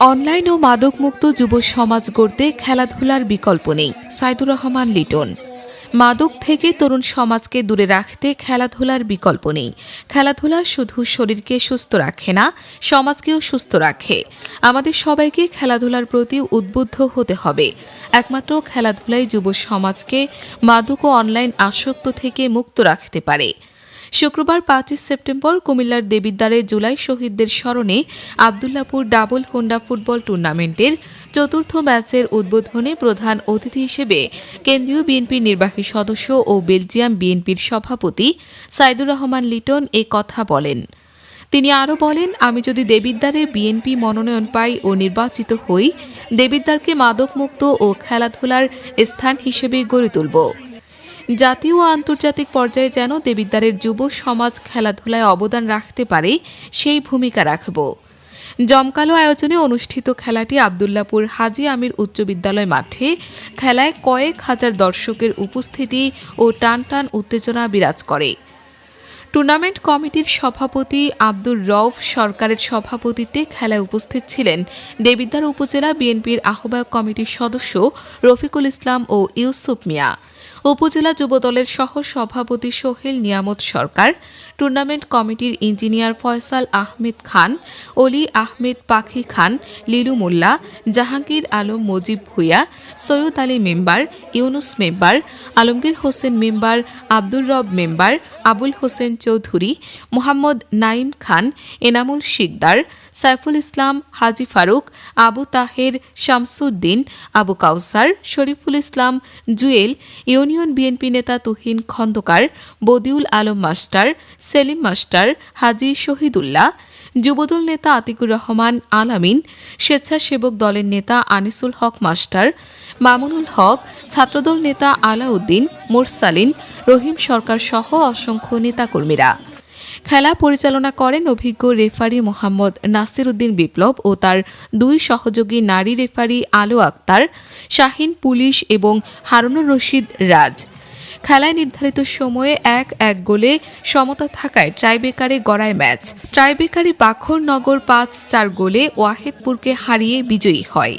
Online ও মাদকমুক্ত যুব সমাজ গড়তে খেলাধুলার বিকল্প নেই, সাইদুর রহমান, লিটন। মাদক থেকে তরুণ সমাজকে দূরে রাখতে খেলাধুলার বিকল্প নেই। খেলাধুলা শুধু শরীরকে সুস্থ রাখে না, সমাজকেও সুস্থ রাখে। আমাদের সবাইকে খেলাধুলার প্রতি উদ্বুদ্ধ হতে হবে। একমাত্র খেলাধুলাই যুব সমাজকে মাদক ও অনলাইন আসক্ত থেকে মুক্ত রাখতে পারে। শুক্রবার পাঁচই সেপ্টেম্বর কুমিল্লার দেবিদ্বারে জুলাই শহীদদের স্মরণে আবদুল্লাপুর ডাবল হোন্ডা ফুটবল টুর্নামেন্টের চতুর্থ ম্যাচের উদ্বোধনে প্রধান অতিথি হিসেবে কেন্দ্রীয় বিএনপির নির্বাহী সদস্য ও বেলজিয়াম বিএনপির সভাপতি সাইদুর রহমান লিটন এ কথা বলেন। তিনি আরও বলেন, আমি যদি দেবিদ্বারে বিএনপি মনোনয়ন পাই ও নির্বাচিত হই, দেবিদ্বারকে মাদকমুক্ত ও খেলাধুলার স্থান হিসেবে গড়ে তুলব। জাতীয় ও আন্তর্জাতিক পর্যায়ে যেন দেবিদ্বারের যুব সমাজ খেলাধুলায় অবদান রাখতে পারে, সেই ভূমিকা রাখব। জমকালো আয়োজনে অনুষ্ঠিত খেলাটি আবদুল্লাপুর হাজি আমির উচ্চ বিদ্যালয় মাঠে খেলায় কয়েক হাজার দর্শকের উপস্থিতি ও টান টান উত্তেজনা বিরাজ করে। টুর্নামেন্ট কমিটির সভাপতি আব্দুর রউফ সরকারের সভাপতিত্বে খেলায় উপস্থিত ছিলেন দেবিদ্বার উপজেলা বিএনপির আহ্বায়ক কমিটির সদস্য রফিকুল ইসলাম ও ইউসুফ মিয়া। উপজেলা যুবদলের সহ সভাপতি সোহেল নিয়ামত সরকার, টুর্নামেন্ট কমিটির engineer Faisal Ahmed Khan, Oli Ahmed Pakhi Khan, Lilu Molla, Jahangir Alam Mojib Bhuiyan, Syed Ali member, Yunus member, Alamgir Hossain member, Abdur Rob member, Abul Hossain Chowdhury, Mohammad Naim Khan, Enamul Sikder, Saiful Islam, Haji Faruk, Abu Taher Shamsuddin, Abu Kawsar, Shariful Islam, Jewel, union BNP নেতা Tuhin Khandakar, Badiul Alam master, Selim master, Haji Shahidullah, Jubodal নেতা আতিকুর রহমান আলামিন, স্বেচ্ছাসেবক দলের নেতা Anisul Haque master, Mamunul Haque, Chhatradal নেতা আলাউদ্দিন, মোরসালিন, রহিম সরকার সহ অসংখ্য নেতাকর্মীরা। খেলা পরিচালনা করেন অভিজ্ঞ রেফারি মোহাম্মদ নাসির উদ্দিন বিপ্লব ও তার দুই সহযোগী নারী রেফারি আলো আক্তার, শাহিন পুলিশ এবং হারুনুর রশিদ রাজ। খেলায় নির্ধারিত সময়ে এক এক গোলে সমতা থাকায় ট্রাইবেকারে গড়ায় ম্যাচ। ট্রাইবেকারে বাখর নগর পাঁচ চার গোলে ওয়াহেদপুরকে হারিয়ে বিজয়ী হয়।